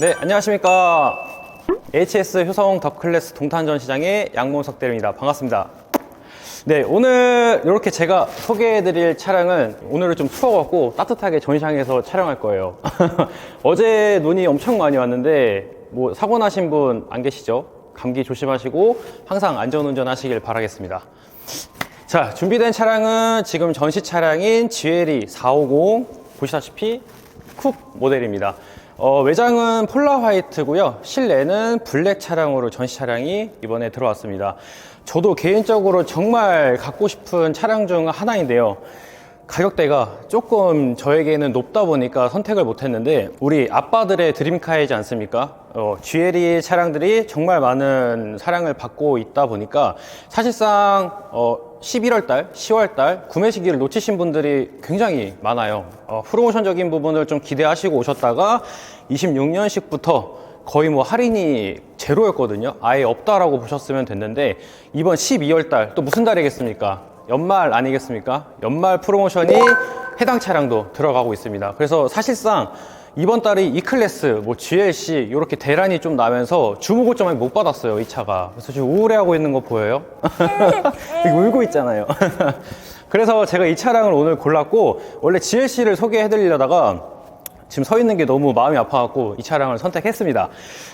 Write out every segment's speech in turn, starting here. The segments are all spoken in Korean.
네, 안녕하십니까. HS 효성 덕클래스 동탄전 시장의 양mon석 대리입니다. 반갑습니다. 네, 오늘 이렇게 제가 소개해드릴 차량은 오늘은 좀 추워갖고 따뜻하게 전시장에서 촬영할 거예요. 어제 눈이 엄청 많이 왔는데 뭐 사고 나신 분 안 계시죠? 감기 조심하시고 항상 안전운전 하시길 바라겠습니다. 자, 준비된 차량은 지금 전시 차량인 GLE 450 보시다시피 쿱 모델입니다. 어, 외장은 폴라 화이트고요. 실내는 블랙 차량으로 전시 차량이 이번에 들어왔습니다. 저도 개인적으로 정말 갖고 싶은 차량 중 하나인데요. 가격대가 조금 저에게는 높다 보니까 선택을 못했는데 우리 아빠들의 드림카이지 않습니까? 어, GLE 차량들이 정말 많은 사랑을 받고 있다 보니까 사실상 어, 11월 달, 10월 달 구매 시기를 놓치신 분들이 굉장히 많아요. 어, 프로모션적인 부분을 좀 기대하시고 오셨다가 26년식부터 거의 뭐 할인이 제로였거든요. 아예 없다라고 보셨으면 됐는데 이번 12월 달 또 무슨 달이겠습니까? 연말 아니겠습니까? 연말 프로모션이 해당 차량도 들어가고 있습니다. 그래서 사실상 이번 달이 E클래스, 뭐 GLC 이렇게 대란이 좀 나면서 많이 못 받았어요 이 차가. 그래서 지금 우울해하고 있는 거 보여요? 울고 있잖아요. 그래서 제가 이 차량을 오늘 골랐고 원래 GLC를 소개해드리려다가 지금 서 있는 게 너무 마음이 아파갖고 이 차량을 선택했습니다.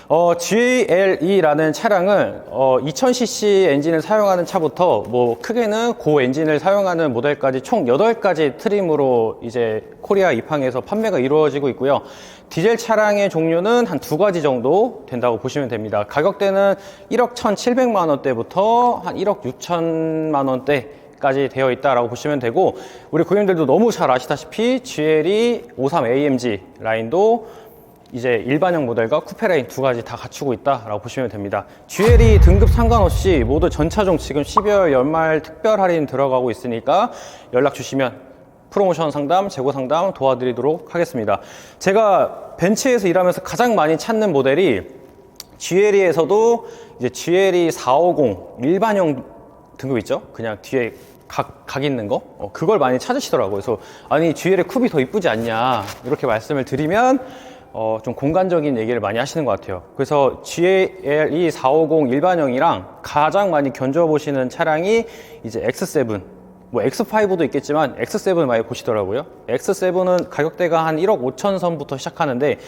어, GLE라는 차량은 어, 2000cc 엔진을 사용하는 차부터 뭐 크게는 고 엔진을 사용하는 모델까지 총 8가지 트림으로 이제 코리아 입항에서 판매가 이루어지고 있고요. 디젤 차량의 종류는 한 두 가지 정도 된다고 보시면 됩니다. 가격대는 1억 1,700만 원대부터 한 1억 6천만 원대 까지 되어 있다라고 보시면 되고 우리 고객님들도 너무 잘 아시다시피 GLE 53AMG 라인도 이제 일반형 모델과 쿠페 라인 두 가지 다 갖추고 있다라고 보시면 됩니다. GLE 등급 상관없이 모두 전차종 지금 12월 연말 특별 할인 들어가고 있으니까 연락 주시면 프로모션 상담, 재고 상담 도와드리도록 하겠습니다. 제가 벤츠에서 일하면서 가장 많이 찾는 모델이 GLE에서도 이제 GLE 450 일반형 등급 있죠? 그냥 뒤에 각, 각 있는 거? 어, 그걸 많이 찾으시더라고요. 그래서, 아니, GL의 쿱이 더 이쁘지 않냐. 이렇게 말씀을 드리면, 어, 좀 공간적인 얘기를 많이 하시는 것 같아요. 그래서 GLE 450 일반형이랑 가장 많이 견뎌보시는 차량이 이제 X7. 뭐 X5도 있겠지만 X7 많이 보시더라고요. X7은 가격대가 한 1억 5천 선부터 시작하는데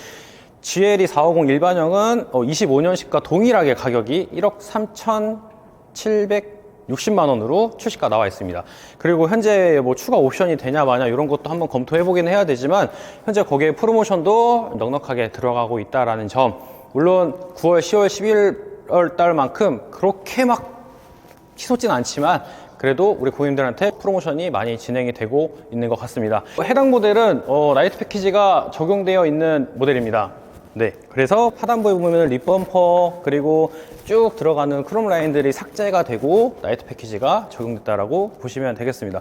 GLE 450 일반형은 어, 25년식과 동일하게 가격이 1억 3,700 60만 원으로 출시가 나와 있습니다. 그리고 현재 뭐 추가 옵션이 되냐 마냐 이런 것도 한번 검토해 보긴 해야 되지만 현재 거기에 프로모션도 넉넉하게 들어가고 있다라는 점. 물론 9월, 10월, 11월 달만큼 그렇게 막 치솟진 않지만 그래도 우리 고객님들한테 프로모션이 많이 진행이 되고 있는 것 같습니다. 해당 모델은 어, 라이트 패키지가 적용되어 있는 모델입니다. 네, 그래서 하단부에 보면 립범퍼 그리고 쭉 들어가는 크롬 라인들이 삭제가 되고 나이트 패키지가 적용됐다라고 보시면 되겠습니다.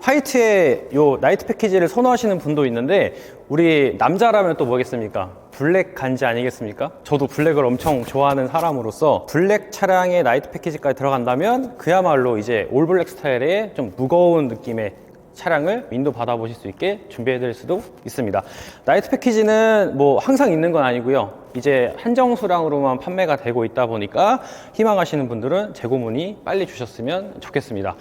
화이트의 요 나이트 패키지를 선호하시는 분도 있는데 우리 남자라면 또 뭐겠습니까? 블랙 간지 아니겠습니까? 저도 블랙을 엄청 좋아하는 사람으로서 블랙 차량의 나이트 패키지까지 들어간다면 그야말로 이제 올 블랙 스타일의 좀 무거운 느낌의 차량을 윈도 받아보실 수 있게 준비해 드릴 수도 있습니다. 나이트 패키지는 뭐 항상 있는 건 아니고요. 이제 한정 수량으로만 판매가 되고 있다 보니까 희망하시는 분들은 재고 문의 빨리 주셨으면 좋겠습니다.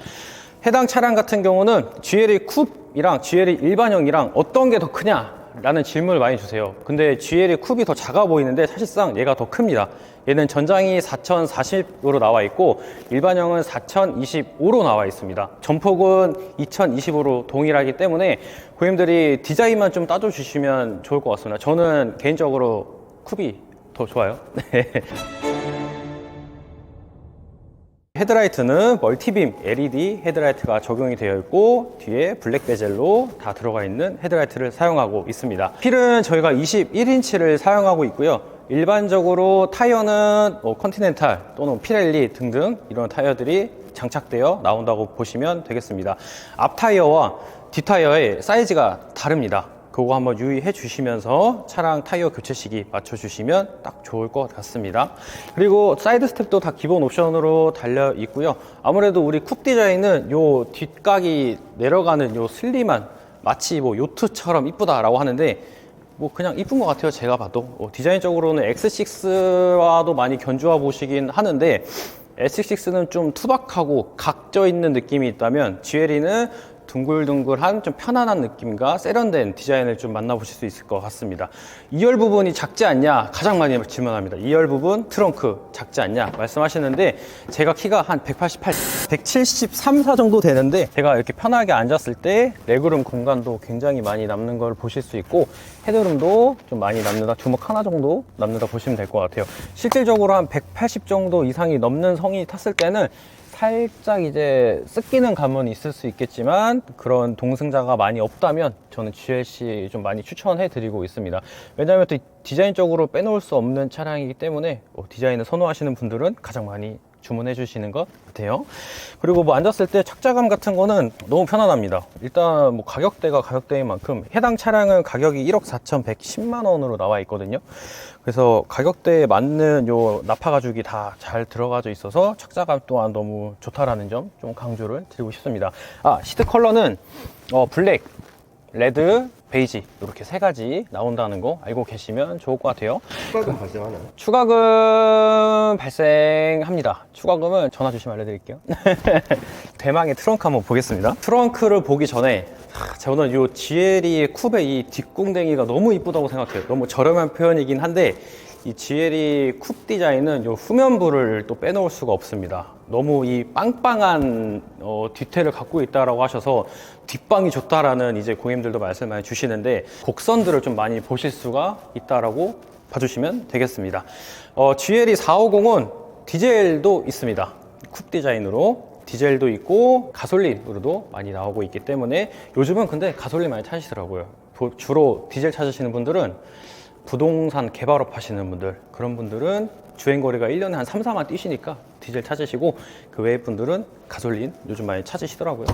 해당 차량 같은 경우는 GLE 쿱이랑 GLE 일반형이랑 어떤 게 더 크냐? 라는 질문을 많이 주세요. 근데 GLE 쿱이 더 작아 보이는데 사실상 얘가 더 큽니다. 얘는 전장이 4040으로 나와 있고 일반형은 4025로 나와 있습니다. 전폭은 2020으로 동일하기 때문에 고객님들이 디자인만 좀 따져주시면 좋을 것 같습니다. 저는 개인적으로 쿱이 더 좋아요. 네. 헤드라이트는 멀티빔 LED 헤드라이트가 적용이 되어 있고 뒤에 블랙 베젤로 다 들어가 있는 헤드라이트를 사용하고 있습니다. 휠은 저희가 21인치를 사용하고 있고요. 일반적으로 타이어는 뭐 컨티넨탈 또는 피렐리 등등 이런 타이어들이 장착되어 나온다고 보시면 되겠습니다. 앞 타이어와 뒷 타이어의 사이즈가 다릅니다. 그거 한번 유의해 주시면서 차량 타이어 교체 시기 맞춰 주시면 딱 좋을 것 같습니다. 그리고 사이드 스텝도 다 기본 옵션으로 달려 있고요. 아무래도 우리 쿱 디자인은 요 뒷각이 내려가는 요 슬림한 마치 뭐 요트처럼 이쁘다라고 하는데 뭐 그냥 이쁜 것 같아요. 제가 봐도 어, 디자인적으로는 X6와도 많이 견주어 보시긴 하는데 S6는 좀 투박하고 각져 있는 느낌이 있다면 GLE는 둥글둥글한 좀 편안한 느낌과 세련된 디자인을 좀 만나보실 수 있을 것 같습니다. 2열 부분이 작지 않냐 가장 많이 질문합니다. 2열 부분 트렁크 작지 않냐 말씀하시는데 제가 키가 한 188, 173, 4 정도 되는데 제가 이렇게 편하게 앉았을 때 레그룸 공간도 굉장히 많이 남는 걸 보실 수 있고 헤드룸도 좀 많이 남는다 주먹 하나 정도 남는다 보시면 될 것 같아요. 실질적으로 한 180 정도 이상이 넘는 성이 탔을 때는 살짝 이제 습기는 감은 있을 수 있겠지만 그런 동승자가 많이 없다면 저는 GLC 좀 많이 추천해 드리고 있습니다. 왜냐하면 또 디자인적으로 빼놓을 수 없는 차량이기 때문에 어, 디자인을 선호하시는 분들은 가장 많이 주문해 주시는 것 같아요. 그리고 뭐 앉았을 때 착자감 같은 거는 너무 편안합니다. 일단 뭐 가격대가 가격대인 만큼 해당 차량은 가격이 1억 4,110만 원으로 나와 있거든요. 그래서 가격대에 맞는 요 나파 가죽이 다 잘 들어가져 있어서 착자감 또한 너무 좋다라는 점 좀 강조를 드리고 싶습니다. 아 시트 컬러는 어, 블랙, 레드, 베이지 이렇게 세 가지 나온다는 거 알고 계시면 좋을 것 같아요. 추가금 발생하나요? 추가금 발생합니다. 추가금은 전화 주시면 알려드릴게요. 대망의 트렁크 한번 보겠습니다. 트렁크를 보기 전에 하, 저는 이 GLE 쿱의 이 뒷궁뎅이가 너무 이쁘다고 생각해요. 너무 저렴한 표현이긴 한데 이 GLE 쿱 디자인은 이 후면부를 또 빼놓을 수가 없습니다. 너무 이 빵빵한 어, 뒤태를 갖고 있다라고 하셔서 뒷방이 좋다라는 이제 고객님들도 말씀 많이 주시는데 곡선들을 좀 많이 보실 수가 있다라고 봐주시면 되겠습니다. 어, GLE 450은 디젤도 있습니다. 쿱 디자인으로 디젤도 있고 가솔린으로도 많이 나오고 있기 때문에 요즘은 근데 가솔린 많이 찾으시더라고요. 도- 주로 디젤 찾으시는 분들은 부동산 개발업 하시는 분들 그런 분들은 주행거리가 1년에 한 3, 4만 뛰시니까 디젤 찾으시고 그 외의 분들은 가솔린 요즘 많이 찾으시더라고요.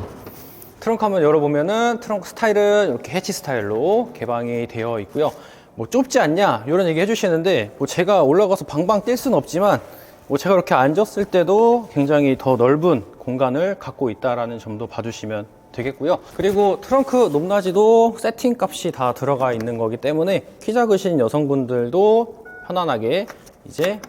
트렁크 한번 열어보면은 트렁크 스타일은 이렇게 해치 스타일로 개방이 되어 있고요. 뭐 좁지 않냐 이런 얘기 해주시는데 뭐 제가 올라가서 방방 뛸 수는 없지만 뭐 제가 이렇게 앉았을 때도 굉장히 더 넓은 공간을 갖고 있다라는 점도 봐주시면 되겠고요. 그리고 트렁크 높낮이도 세팅 값이 다 들어가 있는 거기 때문에 키 작으신 여성분들도 편안하게 이제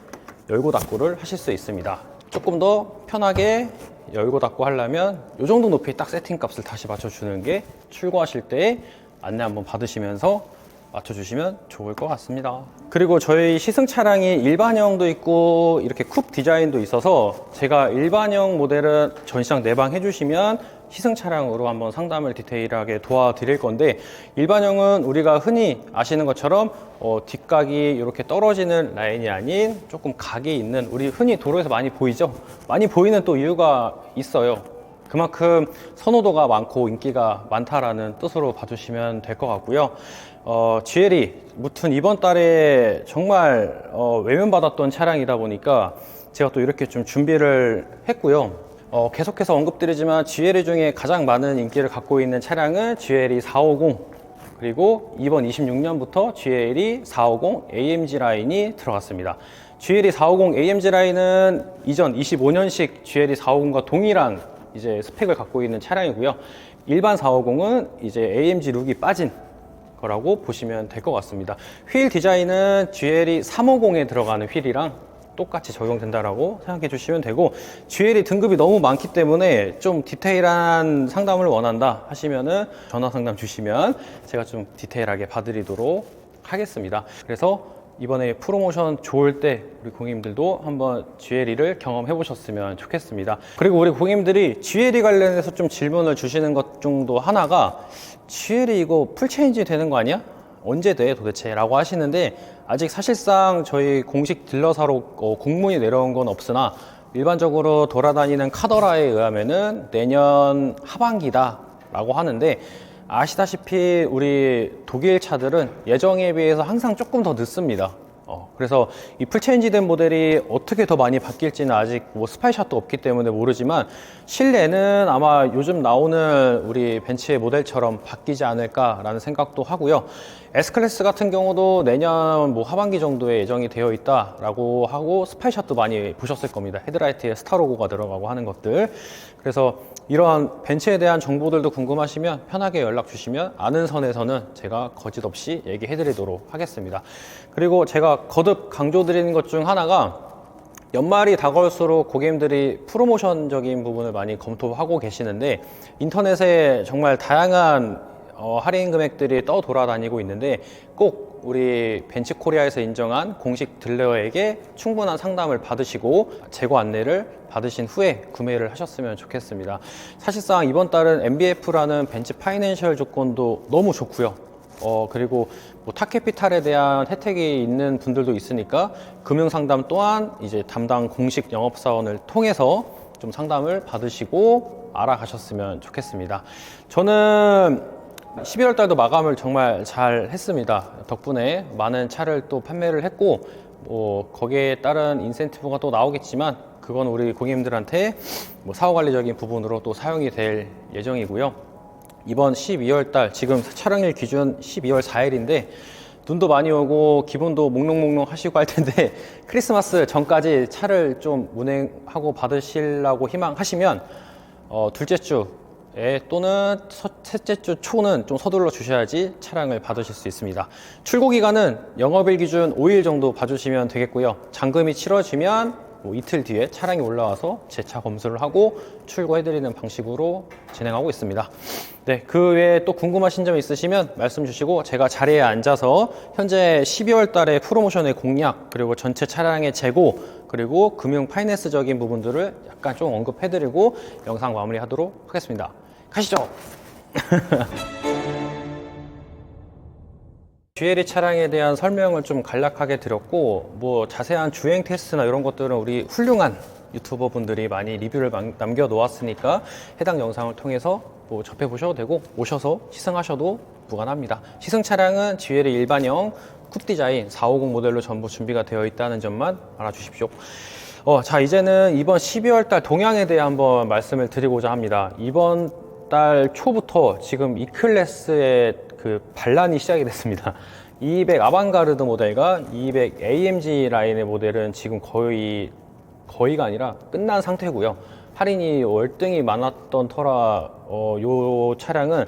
열고 닫고를 하실 수 있습니다. 조금 더 편하게 열고 닫고 하려면 이 정도 높이 딱 세팅 값을 다시 맞춰주는 게 출고하실 때 안내 한번 받으시면서 맞춰주시면 좋을 것 같습니다. 그리고 저희 시승 차량이 일반형도 있고 이렇게 쿱 디자인도 있어서 제가 일반형 모델은 전시장 내방 해주시면 시승 차량으로 한번 상담을 디테일하게 도와드릴 건데 일반형은 우리가 흔히 아시는 것처럼 어, 뒷각이 이렇게 떨어지는 라인이 아닌 조금 각이 있는 우리 흔히 도로에서 많이 보이죠? 많이 보이는 또 이유가 있어요. 그만큼 선호도가 많고 인기가 많다라는 뜻으로 봐주시면 될 것 같고요. 어, GLE 무튼 이번 달에 정말 어, 외면받았던 차량이다 보니까 제가 또 이렇게 좀 준비를 했고요. 어, 계속해서 언급드리지만 GLE 중에 가장 많은 인기를 갖고 있는 차량은 GLE 450 그리고 이번 26년부터 GLE 450 AMG 라인이 들어갔습니다. GLE 450 AMG 라인은 이전 25년식 GLE 450과 동일한 이제 스펙을 갖고 있는 차량이고요. 일반 450은 이제 AMG 룩이 빠진 거라고 보시면 될 것 같습니다. 휠 디자인은 GLE 350에 들어가는 휠이랑 똑같이 적용된다라고 생각해 주시면 되고 GLE 등급이 너무 많기 때문에 좀 디테일한 상담을 원한다 하시면은 전화 상담 주시면 제가 좀 디테일하게 봐드리도록 하겠습니다. 그래서 이번에 프로모션 좋을 때 우리 고객님들도 한번 GLE를 경험해 보셨으면 좋겠습니다. 그리고 우리 고객님들이 GLE 관련해서 좀 질문을 주시는 것 중도 하나가 GLE 이거 풀체인지 되는 거 아니야? 언제 돼 도대체? 라고 하시는데 아직 사실상 저희 공식 딜러사로 어, 공문이 내려온 건 없으나 일반적으로 돌아다니는 카더라에 의하면은 내년 하반기다 라고 하는데 아시다시피 우리 독일 차들은 예정에 비해서 항상 조금 더 늦습니다. 어, 그래서 이 풀체인지 된 모델이 어떻게 더 많이 바뀔지는 아직 뭐 스파이샷도 없기 때문에 모르지만 실내는 아마 요즘 나오는 우리 벤츠의 모델처럼 바뀌지 않을까라는 생각도 하고요. S클래스 같은 경우도 내년 뭐 하반기 정도에 예정이 되어 있다라고 하고 스파이샷도 많이 보셨을 겁니다. 헤드라이트에 스타 로고가 들어가고 하는 것들. 그래서 이러한 벤츠에 대한 정보들도 궁금하시면 편하게 연락 주시면 아는 선에서는 제가 거짓 없이 얘기해 드리도록 하겠습니다. 그리고 제가 거듭 강조 드리는 것 중 하나가 연말이 다가올수록 고객님들이 프로모션적인 부분을 많이 검토하고 계시는데 인터넷에 정말 다양한 어, 할인 금액들이 떠 돌아다니고 있는데 꼭 우리 벤츠 코리아에서 인정한 공식 딜러에게 충분한 상담을 받으시고 재고 안내를 받으신 후에 구매를 하셨으면 좋겠습니다. 사실상 이번 달은 MBF라는 벤츠 파이낸셜 조건도 너무 좋고요. 어, 그리고 뭐 타캐피탈에 대한 혜택이 있는 분들도 있으니까 금융 상담 또한 이제 담당 공식 영업 사원을 통해서 좀 상담을 받으시고 알아가셨으면 좋겠습니다. 저는 11월 달도 마감을 정말 잘 했습니다. 덕분에 많은 차를 또 판매를 했고, 뭐, 거기에 따른 인센티브가 또 나오겠지만, 그건 우리 고객님들한테 뭐 사후 관리적인 부분으로 또 사용이 될 예정이고요. 이번 12월 달, 지금 촬영일 기준 12월 4일인데, 눈도 많이 오고 기분도 몽롱몽롱 하시고 할 텐데 크리스마스 전까지 차를 좀 운행하고 받으시려고 희망하시면 어, 둘째 주 에 또는 서- 셋째 주 초는 좀 서둘러 주셔야지 차량을 받으실 수 있습니다. 출고 기간은 영업일 기준 5일 정도 봐주시면 되겠고요. 잔금이 치러지면 뭐 이틀 뒤에 차량이 올라와서 재차 검수를 하고 출고해드리는 방식으로 진행하고 있습니다. 네, 그 외에 또 궁금하신 점 있으시면 말씀 주시고 제가 자리에 앉아서 현재 12월 달에 프로모션의 공략 그리고 전체 차량의 재고 그리고 금융 파이낸스적인 부분들을 약간 좀 언급해드리고 영상 마무리하도록 하겠습니다. 가시죠. GLE 차량에 대한 설명을 좀 간략하게 드렸고 뭐 자세한 주행 테스트나 이런 것들은 우리 훌륭한 유튜버 분들이 많이 리뷰를 남- 남겨 놓았으니까 해당 영상을 통해서 뭐 접해 보셔도 되고 오셔서 시승하셔도 무관합니다. 시승 차량은 GLE 일반형 쿱 디자인 450 모델로 전부 준비가 되어 있다는 점만 알아주십시오. 어, 자 이제는 이번 12월 달 동향에 대해 한번 말씀을 드리고자 합니다. 이번 달 초부터 지금 E 클래스의 그 반란이 시작이 됐습니다. 200 아방가르드 모델과 200 AMG 라인의 모델은 지금 거의 거의가 아니라 끝난 상태고요. 할인이 월등히 많았던 터라 어, 요 차량은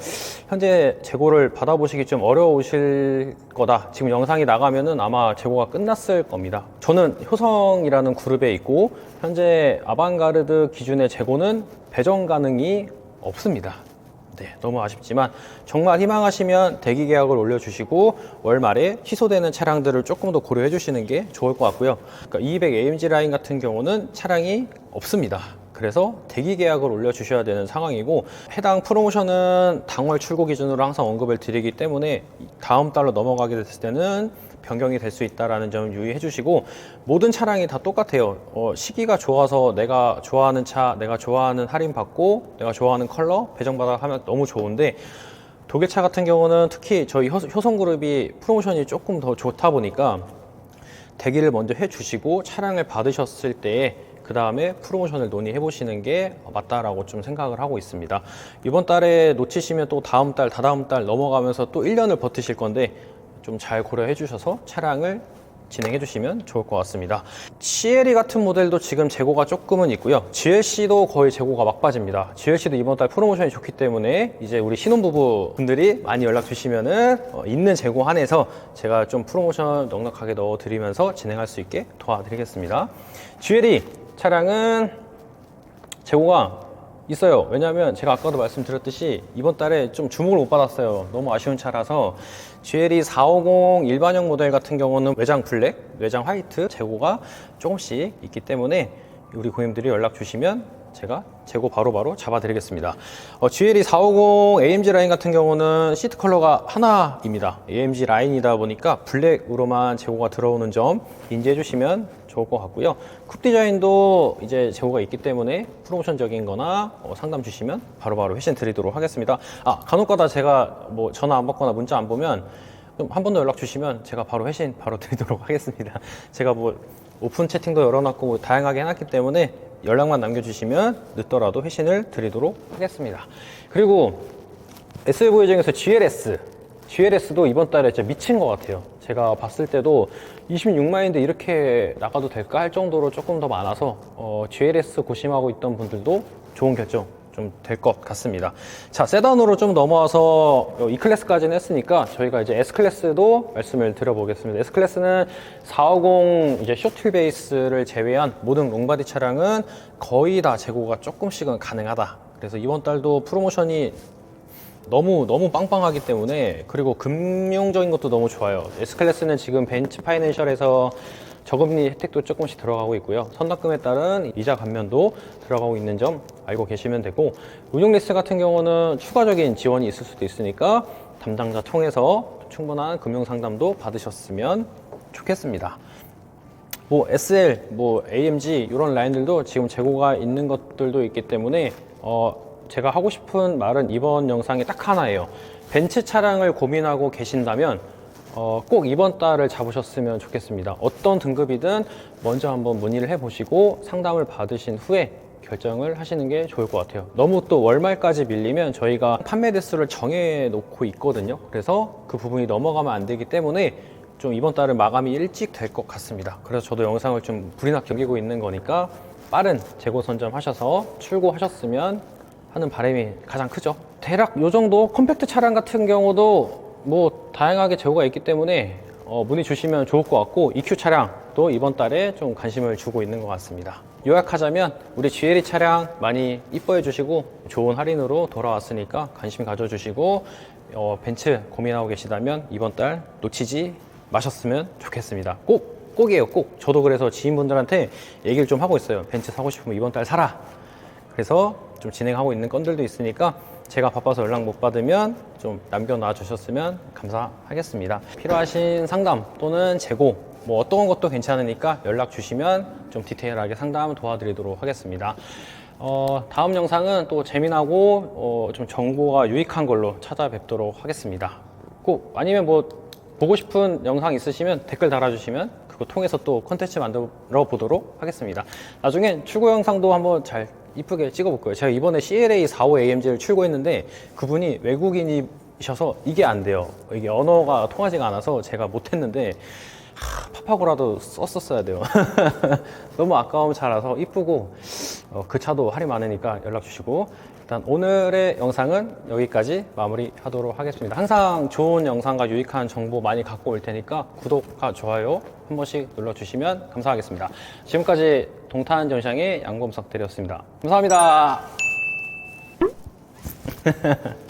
현재 재고를 받아보시기 좀 어려우실 거다. 지금 영상이 나가면은 아마 재고가 끝났을 겁니다. 저는 효성이라는 그룹에 있고 현재 아방가르드 기준의 재고는 배정 가능이 없습니다. 네, 너무 아쉽지만 정말 희망하시면 대기 계약을 올려주시고 월 말에 취소되는 차량들을 조금 더 고려해 주시는 게 좋을 것 같고요. 그러니까 200 AMG 라인 같은 경우는 차량이 없습니다. 그래서 대기 계약을 올려주셔야 되는 상황이고 해당 프로모션은 당월 출고 기준으로 항상 언급을 드리기 때문에 다음 달로 넘어가게 됐을 때는 변경이 될 수 있다라는 점 유의해 주시고 모든 차량이 다 똑같아요. 어, 시기가 좋아서 내가 좋아하는 차, 내가 좋아하는 할인 받고 내가 좋아하는 컬러 배정받아 하면 너무 좋은데 독일차 같은 경우는 특히 저희 효- 효성그룹이 프로모션이 조금 더 좋다 보니까 대기를 먼저 해 주시고 차량을 받으셨을 때에 그 다음에 프로모션을 논의해 보시는 게 맞다라고 좀 생각을 하고 있습니다. 이번 달에 놓치시면 또 다음 달, 다다음 달 넘어가면서 또 1년을 버티실 건데 좀 잘 고려해 주셔서 차량을 진행해 주시면 좋을 것 같습니다. CLE 같은 모델도 지금 재고가 조금은 있고요. GLC도 거의 재고가 막빠집니다. GLC도 이번 달 프로모션이 좋기 때문에 이제 우리 신혼부부 분들이 많이 연락 주시면 은 어, 있는 재고 한해서 제가 좀 프로모션 넉넉하게 넣어 드리면서 진행할 수 있게 도와드리겠습니다. GLE 차량은 재고가 있어요. 왜냐하면 제가 아까도 말씀드렸듯이 이번 달에 좀 주목을 못 받았어요. 너무 아쉬운 차라서 GLE 450 일반형 모델 같은 경우는 외장 블랙, 외장 화이트 재고가 조금씩 있기 때문에 우리 고객님들이 연락 주시면 제가 재고 바로바로 잡아드리겠습니다. 어, GLE 450 AMG 라인 같은 경우는 시트 컬러가 하나입니다. AMG 라인이다 보니까 블랙으로만 재고가 들어오는 점 인지해 주시면 좋을 것 같고요. 쿱 디자인도 이제 재고가 있기 때문에 프로모션적인 거나 어, 상담 주시면 바로바로 회신 드리도록 하겠습니다. 아, 간혹가다 제가 뭐 전화 안 받거나 문자 안 보면 한 번 더 연락 주시면 제가 바로 회신 바로 드리도록 하겠습니다. 제가 뭐 오픈 채팅도 열어놨고 뭐 다양하게 해놨기 때문에 연락만 남겨주시면 늦더라도 회신을 드리도록 하겠습니다. 그리고 SUV 중에서 GLS GLS도 이번 달에 진짜 미친 것 같아요. 제가 봤을 때도 26만인데 이렇게 나가도 될까 할 정도로 조금 더 많아서 어, GLS 고심하고 있던 분들도 좋은 결정 좀 될 것 같습니다. 자, 세단으로 좀 넘어와서 어, E 클래스까지는 했으니까 저희가 이제 S 클래스도 말씀을 드려보겠습니다. S 클래스는 450 이제 쇼틀 베이스를 제외한 모든 롱바디 차량은 거의 다 재고가 조금씩은 가능하다. 그래서 이번 달도 프로모션이 너무 너무 빵빵하기 때문에 그리고 금융적인 것도 너무 좋아요. S클래스는 지금 벤츠 파이낸셜에서 저금리 혜택도 조금씩 들어가고 있고요. 선납금에 따른 이자 감면도 들어가고 있는 점 알고 계시면 되고 운용 리스 같은 경우는 추가적인 지원이 있을 수도 있으니까 담당자 통해서 충분한 금융 상담도 받으셨으면 좋겠습니다. 뭐 SL, 뭐 AMG 이런 라인들도 지금 재고가 있는 것들도 있기 때문에 어 제가 하고 싶은 말은 이번 영상이 딱 하나예요. 벤츠 차량을 고민하고 계신다면 어, 꼭 이번 달을 잡으셨으면 좋겠습니다. 어떤 등급이든 먼저 한번 문의를 해보시고 상담을 받으신 후에 결정을 하시는 게 좋을 것 같아요. 너무 또 월말까지 밀리면 저희가 판매 대수를 정해 놓고 있거든요. 그래서 그 부분이 넘어가면 안 되기 때문에 좀 이번 달은 마감이 일찍 될 것 같습니다. 그래서 저도 영상을 좀 불이나 경기고 있는 거니까 빠른 재고 선점하셔서 출고하셨으면 하는 바람이 가장 크죠. 대략 요 정도 컴팩트 차량 같은 경우도 뭐 다양하게 재고가 있기 때문에 어, 문의 주시면 좋을 것 같고 EQ 차량도 이번 달에 좀 관심을 주고 있는 것 같습니다. 요약하자면 우리 GLE 차량 많이 이뻐해 주시고 좋은 할인으로 돌아왔으니까 관심 가져주시고 어, 벤츠 고민하고 계시다면 이번 달 놓치지 마셨으면 좋겠습니다. 꼭 꼭이에요 꼭 저도 그래서 지인분들한테 얘기를 좀 하고 있어요 벤츠 사고 싶으면 이번 달 사라 그래서 좀 진행하고 있는 건들도 있으니까 제가 바빠서 연락 못 받으면 좀 남겨놔 주셨으면 감사하겠습니다. 필요하신 상담 또는 재고 뭐 어떤 것도 괜찮으니까 연락 주시면 좀 디테일하게 상담 도와드리도록 하겠습니다. 어, 다음 영상은 또 재미나고 어, 좀 정보가 유익한 걸로 찾아뵙도록 하겠습니다. 꼭 아니면 뭐 보고 싶은 영상 있으시면 댓글 달아주시면 그거 통해서 또 컨텐츠 만들어 보도록 하겠습니다. 나중에 출고 영상도 한번 잘 이쁘게 찍어볼 거예요. 제가 이번에 CLA 45 AMG를 출고했는데 그분이 외국인이셔서 이게 안 돼요. 이게 언어가 통하지가 않아서 제가 못했는데 하, 파파고라도 썼었어야 돼요. 너무 아까움 잘라서 이쁘고 어, 그 차도 할인 많으니까 연락 주시고 일단 오늘의 영상은 여기까지 마무리하도록 하겠습니다. 항상 좋은 영상과 유익한 정보 많이 갖고 올 테니까 구독과 좋아요 한 번씩 눌러주시면 감사하겠습니다. 지금까지 동탄 전시장의 양곰석 대리였습니다. 감사합니다.